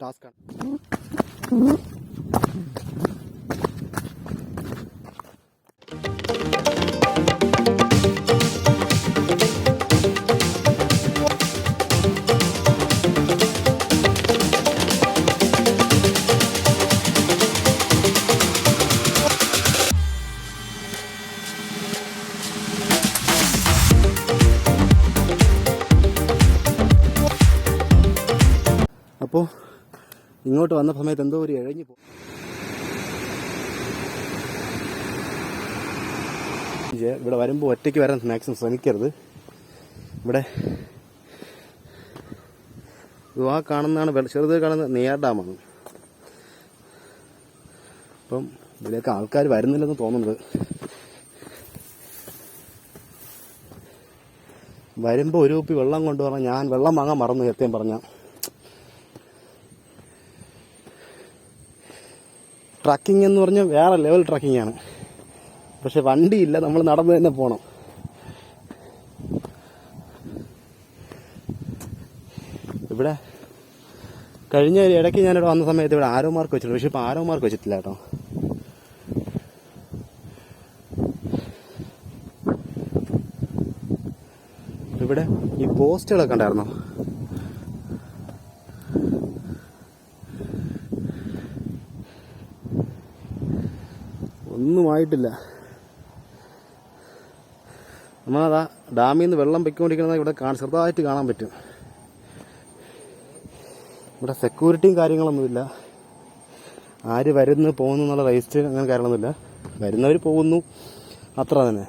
ടാസ്ക്കാണ് അപ്പോൾ ഇങ്ങോട്ട് വന്ന സമയത്ത് എന്തോ ഒരു ഇഴഞ്ഞു പോകും ഇവിടെ വരുമ്പോൾ ഒറ്റയ്ക്ക് വരാൻ മാക്സിമം ശ്രമിക്കരുത്. ഇവിടെ ആ കാണുന്നതാണ് ചെറുത് കാണുന്ന നെയ്യാർ ഡാമാണ്. അപ്പം ഇതിലേക്ക് ആൾക്കാർ വരുന്നില്ലെന്ന് തോന്നുന്നത്. വരുമ്പോൾ ഒരു കുപ്പി വെള്ളം കൊണ്ടുവരണം. ഞാൻ വെള്ളം വാങ്ങാൻ മറന്നു സത്യം പറഞ്ഞാൽ ട്രക്കിംഗ് എന്ന് പറഞ്ഞാൽ വേറെ ലെവൽ ട്രക്കിംഗ് ആണ്. പക്ഷെ വണ്ടിയില്ല നമ്മൾ നടന്നു തന്നെ പോകണം ഇവിടെ കഴിഞ്ഞ ഒരു ഇടയ്ക്ക് ഞാനിവിടെ വന്ന സമയത്ത് ഇവിടെ ആരോ മാർക്ക് വെച്ചിട്ടുണ്ട്. പക്ഷെ ഇപ്പം ആരോ മാർക്ക് വെച്ചിട്ടില്ല കേട്ടോ. ഇവിടെ ഈ പോസ്റ്റുകളൊക്കെ ഉണ്ടായിരുന്നോ? ഒന്നുമായിട്ടില്ല നമ്മളതാ ഡാമിൽ നിന്ന് വെള്ളം പൊയ്ക്കൊണ്ടിരിക്കുന്നത് ഇവിടെ ചെറുതായിട്ട് കാണാൻ പറ്റും. ഇവിടെ സെക്യൂരിറ്റിയും കാര്യങ്ങളൊന്നുമില്ല ആര് വരുന്നു പോകുന്നു എന്നുള്ള രജിസ്റ്റർ അങ്ങനെ കാര്യങ്ങളൊന്നുമില്ല. വരുന്നവർ പോകുന്നു. അത്ര തന്നെ.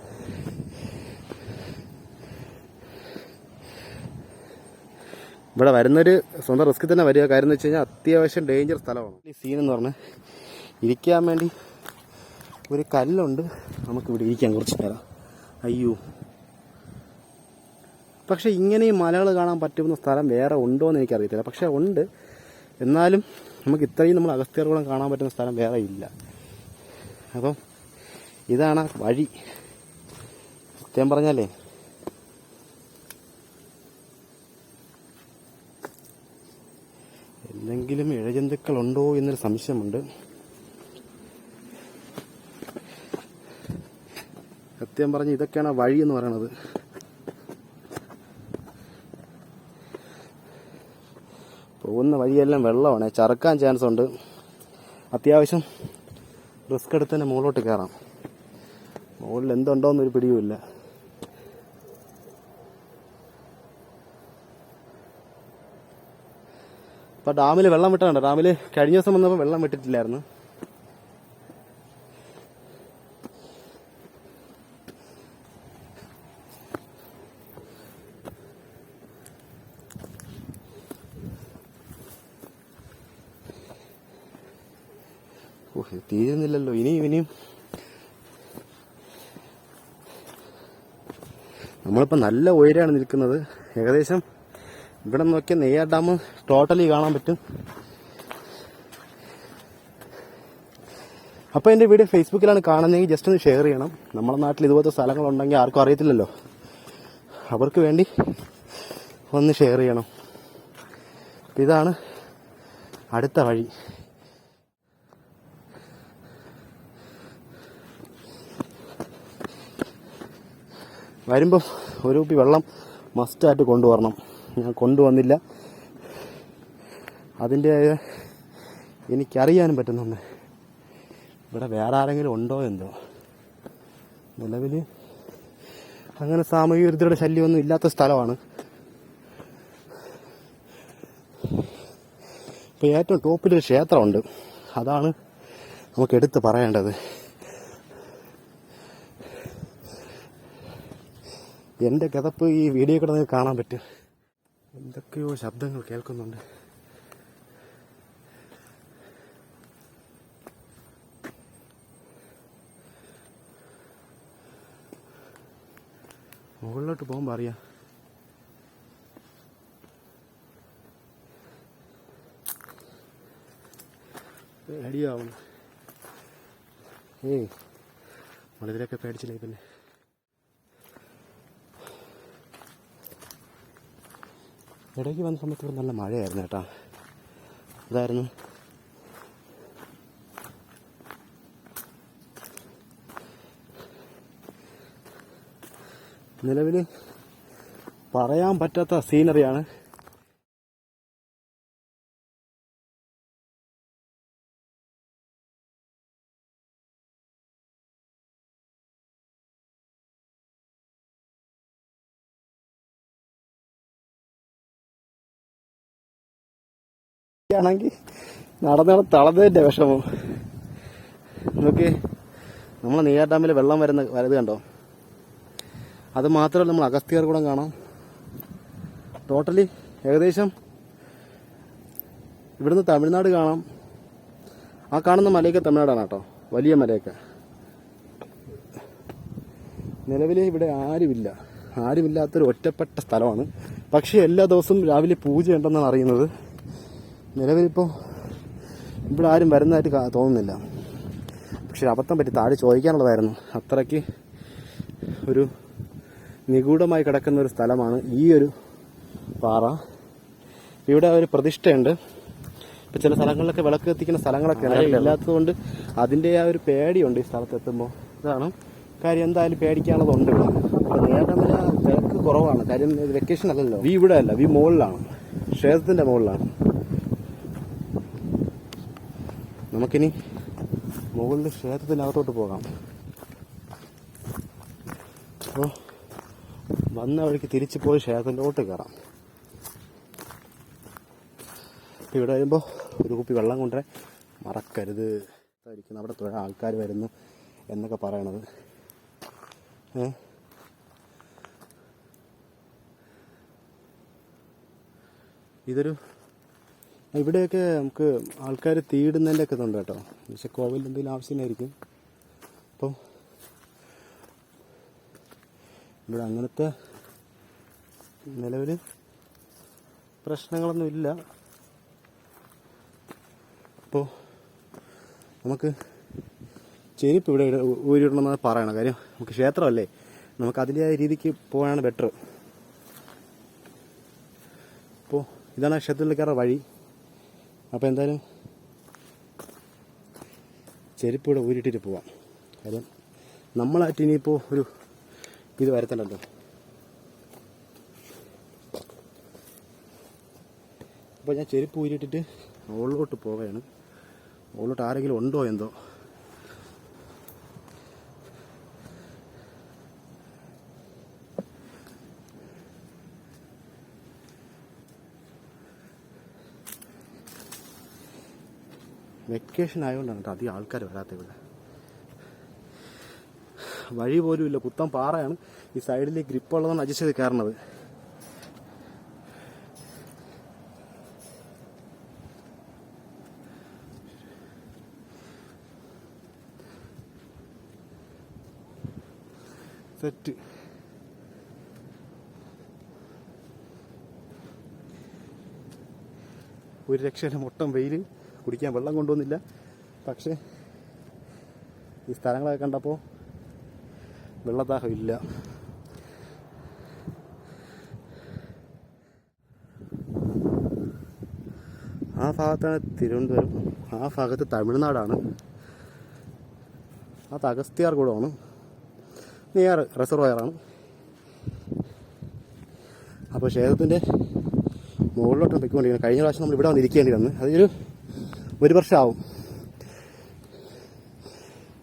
ഇവിടെ വരുന്നൊരു സ്വന്തം റിസ്ക് തന്നെ വരിക. കാര്യം എന്ന് വെച്ച് കഴിഞ്ഞാൽ അത്യാവശ്യം ഡേഞ്ചർ സ്ഥലമാണ്. ഈ സീൻ എന്ന് പറഞ്ഞാൽ ഇരിക്കാൻ വേണ്ടി ഒരു കല്ലുണ്ട്. നമുക്ക് ഇവിടെ ഇരിക്കാൻ കുറച്ച് നേരം. അയ്യോ. പക്ഷേ ഇങ്ങനെ ഈ മലകൾ കാണാൻ പറ്റുന്ന സ്ഥലം വേറെ ഉണ്ടോ എന്ന് എനിക്കറിയത്തില്ല. പക്ഷേ ഉണ്ട്. എന്നാലും നമുക്ക് ഇത്രയും നമ്മൾ അഗസ്ത്യർകുളം കാണാൻ പറ്റുന്ന സ്ഥലം വേറെ ഇല്ല. അപ്പം ഇതാണ് വഴി. സത്യം പറഞ്ഞാലേ. എന്തെങ്കിലും ഇഴജന്തുക്കൾ ഉണ്ടോ എന്നൊരു സംശയമുണ്ട്. സത്യം പറഞ്ഞ ഇതൊക്കെയാണ് വഴി എന്ന് പറയണത്. പോകുന്ന വഴിയെല്ലാം വെള്ളമാണ്. ചറക്കാൻ ചാൻസ് ഉണ്ട്. അത്യാവശ്യം റിസ്ക് എടുത്ത് തന്നെ മുകളിലോട്ട് കയറാം. മുകളിൽ എന്തുണ്ടോന്നൊരു പിടിയുമില്ല. അപ്പൊ ഡാമിൽ വെള്ളം വിട്ടാണ് ഡാമിൽ കഴിഞ്ഞ ദിവസം വന്നപ്പോൾ വെള്ളം വിട്ടിട്ടില്ലായിരുന്നു. തീരുന്നില്ലല്ലോ. ഇനിയും ഇനിയും നമ്മളിപ്പോൾ നല്ല ഉയരാണ് നിൽക്കുന്നത്. ഏകദേശം ഇവിടെ നോക്കിയാൽ നെയ്യാർ ഡാം ടോട്ടലി കാണാൻ പറ്റും. അപ്പോൾ എന്റെ വീഡിയോ ഫേസ്ബുക്കിലാണ് കാണുന്നതെങ്കിൽ ജസ്റ്റ് ഒന്ന് ഷെയർ ചെയ്യണം. നമ്മുടെ നാട്ടിൽ ഇതുപോലത്തെ സ്ഥലങ്ങളുണ്ടെങ്കിൽ ആർക്കും അറിയത്തില്ലല്ലോ. അവർക്ക് വേണ്ടി ഒന്ന് ഷെയർ ചെയ്യണം. ഇതാണ് അടുത്ത വഴി. വരുമ്പം ഒരു കുപ്പി വെള്ളം മസ്റ്റായിട്ട് കൊണ്ടുവരണം. ഞാൻ കൊണ്ടുവന്നില്ല. അതിന്റെ എനിക്കറിയാനും പറ്റുന്നുണ്ട്. ഇവിടെ വേറെ ആരെങ്കിലും ഉണ്ടോ എന്തോ? നിലവിൽ അങ്ങനെ സാമൂഹിക വിരുദ്ധരുടെ ശല്യമൊന്നും ഇല്ലാത്ത സ്ഥലമാണ്. ഇപ്പോൾ ഏറ്റവും ടോപ്പിലൊരു ക്ഷേത്രമുണ്ട്. അതാണ് നമുക്ക് എടുത്ത് പറയേണ്ടത്. എന്റെ കിതപ്പ് ഈ വീഡിയോ കിടന്ന് കാണാൻ പറ്റും. എന്തൊക്കെയോ ശബ്ദങ്ങൾ കേൾക്കുന്നുണ്ട്. മുകളിലോട്ട് പോകുമ്പോൾ അറിയാം. പേടിയാവുന്നു. ഏയ് നമ്മളിതിലൊക്കെ പേടിച്ചില്ലേ പിന്നെ. ഇടയ്ക്ക് വന്ന സമയത്ത് നല്ല മഴയായിരുന്നു കേട്ടോ. അതായിരുന്നു. നിലവിൽ പറയാൻ പറ്റാത്ത സീനറിയാണ് ആണെങ്കിൽ നടന്നാണ് തളതേന്റെ വിഷമം. നമുക്ക് നമ്മളെ നെയ്യാർ ഡാമിൽ വെള്ളം വരുന്ന വരത് കണ്ടോ? അത് മാത്രമല്ല നമ്മൾ അഗസ്ത്യർ കൂടെ കാണാം. ടോട്ടലി ഏകദേശം ഇവിടുന്ന് തമിഴ്നാട് കാണാം. ആ കാണുന്ന മലയൊക്കെ തമിഴ്നാടാണ് കേട്ടോ. വലിയ മലയൊക്കെ. നിലവിൽ ഇവിടെ ആരുമില്ല. ആരുമില്ലാത്തൊരു ഒറ്റപ്പെട്ട സ്ഥലമാണ്. പക്ഷേ എല്ലാ ദിവസവും രാവിലെ പൂജ ഉണ്ടെന്നാണ് അറിയുന്നത്. നിലവിലിപ്പോൾ ഇവിടെ ആരും വരുന്നതായിട്ട് തോന്നുന്നില്ല. പക്ഷെ അബദ്ധം പറ്റി താഴെ ചോദിക്കാനുള്ളതായിരുന്നു. അത്രയ്ക്ക് ഒരു നിഗൂഢമായി കിടക്കുന്ന ഒരു സ്ഥലമാണ് ഈ ഒരു പാറ. ഇവിടെ ഒരു പ്രതിഷ്ഠയുണ്ട്. ഇപ്പം ചില സ്ഥലങ്ങളിലൊക്കെ വിളക്ക് എത്തിക്കുന്ന സ്ഥലങ്ങളൊക്കെ ഇല്ലാത്തതുകൊണ്ട് അതിന്റെ ആ ഒരു പേടിയുണ്ട് ഈ സ്ഥലത്ത് എത്തുമ്പോൾ. ഇതാണ് കാര്യം. എന്തായാലും പേടിക്കാനുള്ളതുണ്ട് ഇവിടെ. അപ്പൊ നേരത്തെ തിരക്ക് കുറവാണ്. കാര്യം വെക്കേഷൻ അല്ലല്ലോ. വി ഇവിടെ അല്ല. വി മുകളിലാണ് ക്ഷേത്രത്തിന്റെ മുകളിലാണ് നമുക്കിനി മുകളിൽ ക്ഷേത്രത്തിനകത്തോട്ട് പോകാം. അപ്പോൾ വന്ന വഴിക്ക് തിരിച്ചു പോയി ക്ഷേത്രത്തിലോട്ട് കയറാം. അപ്പോൾ ഇവിടെ വരുമ്പോൾ ഒരു കുപ്പി വെള്ളം കൊണ്ടുവരാൻ മറക്കരുത്. ഇരിക്കുന്നു അവിടെ തുഴ ആൾക്കാർ വരുന്നു എന്നൊക്കെ പറയണത്. ഇതൊരു ഇവിടെയൊക്കെ നമുക്ക് ആൾക്കാർ തീടുന്നതിന്റെ ഒക്കെ ഉണ്ട് കേട്ടോ. പക്ഷെ കോവിൽ എന്തെങ്കിലും ആവശ്യമായിരിക്കും അപ്പം ഇവിടെ അങ്ങനത്തെ നിലവിൽ പ്രശ്നങ്ങളൊന്നുമില്ല അപ്പോൾ നമുക്ക് ചെരുപ്പ് ഇവിടെ ഊരിടണമെന്നാണ് പറയണം കാര്യം നമുക്ക് ക്ഷേത്രമല്ലേ? നമുക്ക് അതിന്റെതായ രീതിക്ക് പോകാനാണ് ബെറ്റർ. അപ്പോൾ ഇതാണ് കയറാൻ വഴി. അപ്പോൾ എന്തായാലും ചെരുപ്പ് ഇവിടെ ഊരിട്ടിട്ട് പോവാം. കാര്യം നമ്മളായിട്ട് ഇനിയിപ്പോൾ ഒരു ഇത് വരുത്തണ്ടല്ലോ. അപ്പോൾ ഞാൻ ചെരുപ്പ് ഊരിട്ടിട്ട് മുകളിലോട്ട് പോവുകയാണ്. മുകളിലോട്ട് ആരെങ്കിലും ഉണ്ടോ എന്തോ? വെക്കേഷൻ ആയതുകൊണ്ടാണ് കേട്ടോ അധികം ആൾക്കാർ വരാത്ത ഇവിടെ. വഴി പോലും ഇല്ല. കുത്തം പാറയാണ് ഈ സൈഡിൽ അഡ്ജസ്റ്റ് ചെയ്ത് കയറണത്. സെറ്റ് ഒരു രക്ഷയില്ല. മൊട്ടം വെയിൽ കുടിക്കാൻ വെള്ളം കൊണ്ടുവന്നില്ല. പക്ഷേ ഈ സ്ഥലങ്ങളൊക്കെ കണ്ടപ്പോൾ വെള്ളദാഹം ഇല്ല ആ ഭാഗത്താണ് തിരുവനന്തപുരം. ആ ഭാഗത്ത് തമിഴ്നാടാണ്. അത് അഗസ്ത്യാർ കൂടമാണ് നിയർ റിസർവയറാണ്. അപ്പോൾ ക്ഷേത്രത്തിന്റെ മുകളിലോട്ട് പൊയ്ക്കൊണ്ടിരിക്കുന്നത് കഴിഞ്ഞ പ്രാവശ്യം നമ്മൾ ഇവിടെ വന്നിരിക്കേണ്ടി വന്ന്. അതൊരു ഒരു വർഷമാവും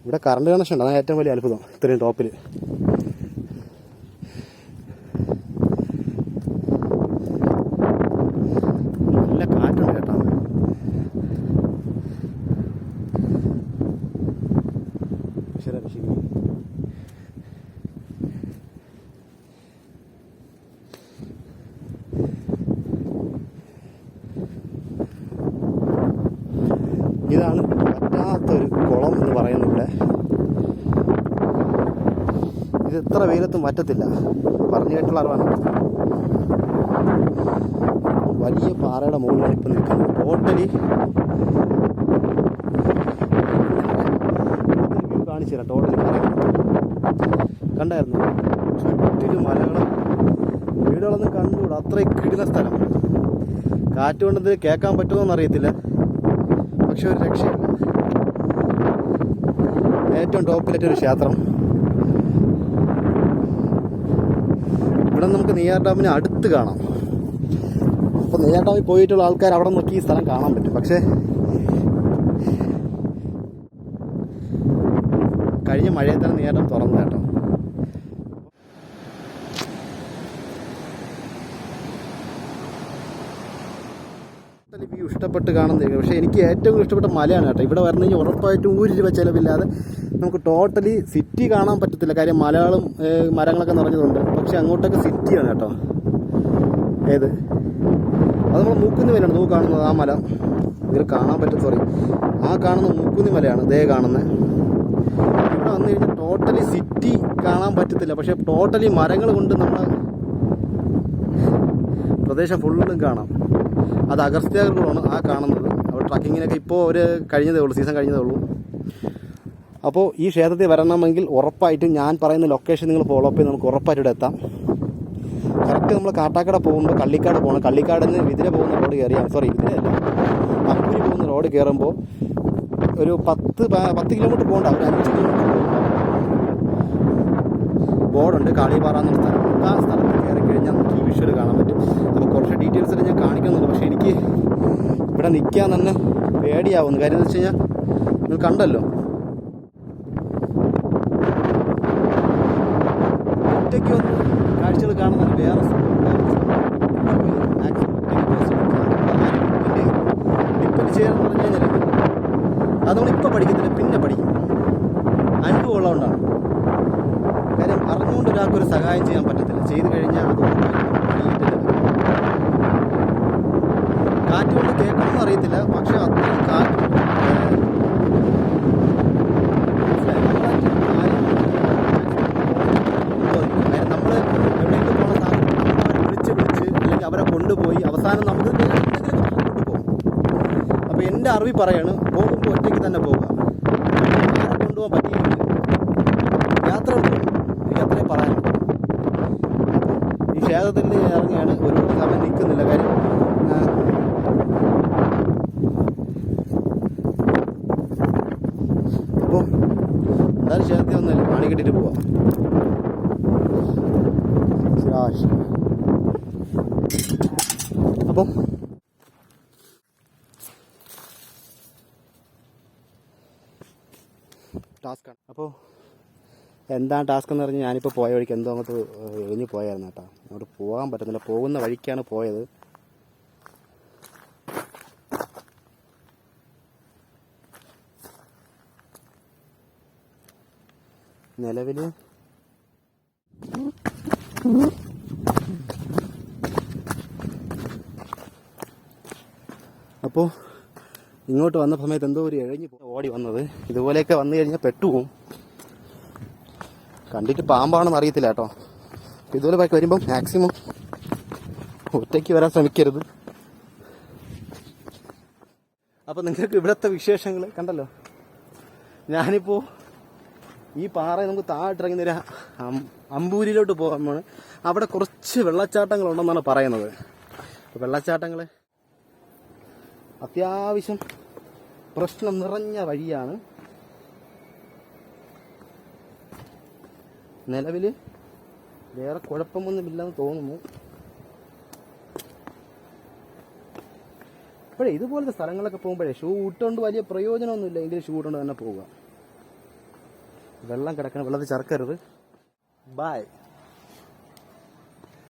ഇവിടെ കറണ്ട് കണക്ഷൻ ഉണ്ട്. അതാണ് ഏറ്റവും വലിയ അത്ഭുതം. ഇത്രയും ടോപ്പിൽ നല്ല കാറ്റുണ്ട് കേട്ടോ ഈശ്വര രക്ഷിക്കണേ. ഇതാണ് പറ്റാത്തൊരു കുളം എന്ന് പറയുന്നത് ഇവിടെ ഇത് എത്ര വെയിലത്തും പറ്റത്തില്ല. പറഞ്ഞു കേട്ടുള്ള അറിവാണ്. വലിയ പാറയുടെ മുകളിലാണ് ഇപ്പം നിൽക്കുന്നത്. ടോട്ടലി വ്യൂ കാണിച്ചു തരാം. ടോട്ടലി കണ്ടായിരുന്നു? ചുറ്റിലും മലകളും വീടുകളൊന്നും കണ്ടുകൂടാ. അത്രയും കിടുന്ന സ്ഥലം. കാറ്റ് കൊണ്ടത് കേൾക്കാൻ പറ്റുമോ അറിയത്തില്ല. പക്ഷെ ഒരു രക്ഷയില്ല. ഏറ്റവും ടോപ്പിലേറ്റൊരു ക്ഷേത്രം. ഇവിടെ നമുക്ക് നെയ്യാർ ഡാമിന് അടുത്ത് കാണാം. അപ്പോൾ നെയ്യാർ ഡാമിൽ പോയിട്ടുള്ള ആൾക്കാർ അവിടെ നോക്കി ഈ സ്ഥലം കാണാൻ പറ്റും. പക്ഷേ കഴിഞ്ഞ മഴയെ തന്നെ നെയ്യാർ ഡാം തുറന്നു കേട്ടോ വ്യൂ ഇഷ്ടപ്പെട്ട് കാണുന്നത് പക്ഷേ എനിക്ക് ഏറ്റവും ഇഷ്ടപ്പെട്ട മലയാണ് കേട്ടോ. ഇവിടെ കഴിഞ്ഞാൽ ഉറപ്പായിട്ടും ഒരു രൂപ ചിലവില്ലാതെ നമുക്ക് ടോട്ടലി സിറ്റി കാണാൻ പറ്റത്തില്ല. കാര്യം മലയാളം ഏഹ്, മരങ്ങളൊക്കെ നിറഞ്ഞതുണ്ട് പക്ഷെ അങ്ങോട്ടൊക്കെ സിറ്റിയാണ് കേട്ടോ. ഏത്? അത് നമ്മൾ മൂക്കുന്നി മലയാണ് നമുക്ക് കാണുന്നത് ആ മല. ഇതിൽ കാണാൻ പറ്റും. സോറി ആ കാണുന്ന മൂക്കുന്നി മലയാണ്. ദേ കാണുന്നത് ഇവിടെ വന്നു കഴിഞ്ഞാൽ ടോട്ടലി സിറ്റി കാണാൻ പറ്റത്തില്ല. പക്ഷെ ടോട്ടലി മരങ്ങൾ കൊണ്ട് നമ്മൾ പ്രദേശം ഫുള്ളും കാണാം. അത് അഗസ്ത്യാർക്കുളമാണ് ആ കാണുന്നത്. അപ്പോൾ ട്രക്കിങ്ങിനൊക്കെ ഇപ്പോൾ ഒരു കഴിഞ്ഞതേ ഉള്ളൂ സീസൺ കഴിഞ്ഞതേ ഉള്ളൂ. അപ്പോൾ ഈ ക്ഷേത്രത്തിൽ വരണമെങ്കിൽ ഉറപ്പായിട്ടും ഞാൻ പറയുന്ന ലൊക്കേഷൻ നിങ്ങൾ ഫോളോ അപ്പ് ചെയ്ത് നമുക്ക് ഉറപ്പായിട്ട് എത്താം. കറക്റ്റ് നമ്മൾ കാട്ടാക്കട പോകുമ്പോൾ കള്ളിക്കാട് പോകണം. കള്ളിക്കാട് നിന്ന് വിതിര പോകുന്ന റോഡ് കയറിയാൽ സോറി വിതിരയല്ല. അമ്പൂരി പോകുന്ന റോഡ് കയറുമ്പോൾ ഒരു പത്ത് പത്ത് കിലോമീറ്റർ പോകണ്ട ഒരു അഞ്ച് കിലോമീറ്റർ ബോർഡുണ്ട് കാളിപാറ എന്നുള്ള സ്ഥലം. ആ സ്ഥലത്ത് കയറി കഴിഞ്ഞാൽ നമുക്ക് ഈ വിഷ്വൽ കാണാൻ പറ്റും. കുറച്ച് ഡീറ്റെയിൽസ് ഞാൻ കാണിക്കുന്നുണ്ട്. പക്ഷേ എനിക്ക് ഇവിടെ നിൽക്കാൻ തന്നെ പേടിയാവുന്നു. കാര്യം എന്ന് വെച്ച് കഴിഞ്ഞാൽ നിങ്ങൾ കണ്ടല്ലോ. ഒറ്റയ്ക്ക് വന്ന് കാഴ്ചകൾ കാണുന്നത് വേറെ ഡിപ്പെൻഡ് അത് നമ്മളിപ്പോൾ പഠിക്കത്തില്ല പിന്നെ പഠിക്കും. അനുഭവം ഉള്ളതുകൊണ്ടാണ്. കാര്യം അറിഞ്ഞുകൊണ്ട് ഒരാൾക്കൊരു സഹായം ചെയ്യാൻ പറ്റത്തില്ല. ചെയ്തു കഴിഞ്ഞാൽ അത്. കാറ്റ് കൊണ്ട് കേൾക്കണമെന്ന് അറിയത്തില്ല. പക്ഷെ അത്രയും കാറ്റ് നമ്മൾ എവിടെയെങ്കിലും പോകണ സാധനം അവരെ വിളിച്ച് വിളിച്ച് അല്ലെങ്കിൽ അവരെ കൊണ്ടുപോയി അവസാനം നമുക്ക് എന്തെങ്കിലും കൊണ്ടുപോകും അപ്പോൾ എന്റെ അറിവ് പറയാണ് പോകുമ്പോൾ ഒറ്റയ്ക്ക് തന്നെ പോകുക. ആരെ കൊണ്ടുപോകാൻ പറ്റിയില്ലെങ്കിൽ യാത്ര പോകും എനിക്ക് അത്രയും പറയാനുള്ളൂ. ഈ ക്ഷേത്രത്തിൽ ഇറങ്ങിയാണ് ഒരുപാട് സമയം നിൽക്കുന്നില്ല. കാര്യം ആ, അപ്പോൾ എന്തായാലും ക്ഷേത്രത്തിൽ വന്നല്ലേ പണി കെട്ടിട്ട് പോവാം ശിവാശ്. അപ്പം ടാസ്ക്കാണ്. അപ്പോൾ എന്താണ് ടാസ്ക് എന്ന് പറഞ്ഞാൽ ഞാനിപ്പോൾ പോയ വഴിക്ക് എന്തോ അങ്ങോട്ട് എഴുതി പോയായിരുന്നു കേട്ടോ. അങ്ങോട്ട് പോകാൻ പറ്റുന്നില്ല. പോകുന്ന വഴിക്കാണ് പോയത്. നിലവിൽ അപ്പോ ഇങ്ങോട്ട് വന്ന സമയത്ത് എന്തോ ഒരു എഴഞ്ഞ് പോ- ഓടി വന്നത്. ഇതുപോലെയൊക്കെ വന്നു കഴിഞ്ഞാൽ പെട്ടുപോകും കണ്ടിട്ട് പാമ്പാണെന്ന് അറിയത്തില്ല കേട്ടോ. ഇതുപോലെ ബൈക്ക് വരുമ്പോൾ മാക്സിമം ഒറ്റയ്ക്ക് വരാൻ ശ്രമിക്കരുത്. അപ്പോൾ നിങ്ങൾക്ക് ഇവിടുത്തെ വിശേഷങ്ങൾ കണ്ടല്ലോ? ഞാനിപ്പോൾ ഈ പാറ നമുക്ക് നേരെ ഒരു അമ്പൂരിയിലോട്ട് പോകുമ്പോൾ അവിടെ കുറച്ച് വെള്ളച്ചാട്ടങ്ങൾ ഉണ്ടെന്നാണ് പറയുന്നത് വെള്ളച്ചാട്ടങ്ങൾ അത്യാവശ്യം പ്രശ്നം നിറഞ്ഞ വഴിയാണ്. നിലവിൽ വേറെ കുഴപ്പമൊന്നുമില്ലെന്ന് തോന്നുന്നു. അപ്പോഴേ ഇതുപോലത്തെ സ്ഥലങ്ങളൊക്കെ പോകുമ്പോഴേ ഷൂ ഇട്ടുകൊണ്ട് വലിയ പ്രയോജനമൊന്നുമില്ല. എങ്കിലും ഷൂ ഇട്ടുകൊണ്ട് തന്നെ പോവുക. വെള്ളം കിടക്കണം വെള്ളത്തിൽ ചേർക്കരുത് ബായ്